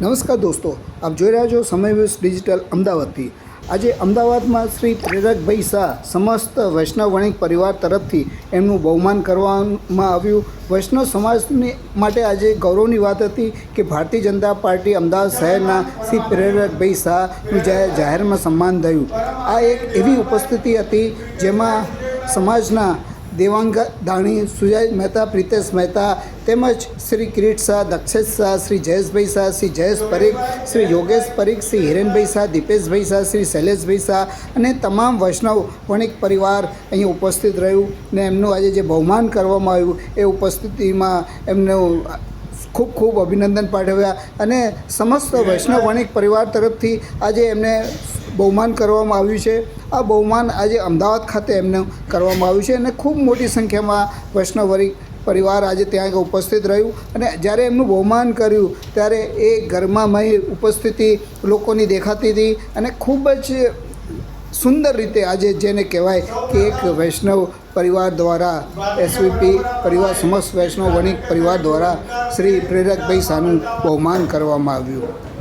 નમસ્કાર દોસ્તો, આપ જોઈ રહ્યા છો સમય ન્યૂઝ ડિજિટલ અમદાવાદથી. આજે અમદાવાદમાં શ્રી પ્રેરકભાઈ શાહ સમસ્ત વૈષ્ણવ વણિક પરિવાર તરફથી એમનું બહુમાન કરવામાં આવ્યું. વૈષ્ણવ સમાજની માટે આજે ગૌરવની વાત હતી કે ભારતીય જનતા પાર્ટી અમદાવાદ શહેરના શ્રી પ્રેરકભાઈ શાહનું જાહેર જાહેરમાં સન્માન થયું. આ એક એવી ઉપસ્થિતિ હતી જેમાં સમાજના દેવાંગ, દાણી સુજય મહેતા, પ્રિતેશ મહેતા તેમજ શ્રી કિરીટ શાહ, દક્ષેશ શાહ, શ્રી જયેશભાઈ શાહ, શ્રી જયેશ પરીખ, શ્રી યોગેશ પરીખ, શ્રી હિરેનભાઈ શાહ, દીપેશભાઈ શાહ, શ્રી શૈલેષભાઈ શાહ અને તમામ વૈષ્ણવ વણિક પરિવાર અહીં ઉપસ્થિત રહ્યું ને એમનું આજે જે બહુમાન કરવામાં આવ્યું એ ઉપસ્થિતિમાં એમનું ખૂબ ખૂબ અભિનંદન પાઠવ્યા અને સમસ્ત વૈષ્ણવ વણિક પરિવાર તરફથી આજે એમને બહુમાન કરવામાં આવ્યું છે. આ બહુમાન આજે અમદાવાદ ખાતે એમને કરવામાં આવ્યું છે અને ખૂબ મોટી સંખ્યામાં વૈષ્ણવ પરિવાર આજે ત્યાં ઉપસ્થિત રહ્યું અને જ્યારે એમનું બહુમાન કર્યું ત્યારે એ ઘરમાં ઘરમાંમય ઉપસ્થિતિ લોકોની દેખાતી હતી અને ખૂબ જ સુંદર રીતે આજે જેને કહેવાય કે એક વૈષ્ણવ પરિવાર દ્વારા એસવીપી પરિવાર, સમસ્ત વૈષ્ણવ વણિક પરિવાર દ્વારા શ્રી પ્રેરકભાઈ શાહનું બહુમાન કરવામાં આવ્યું.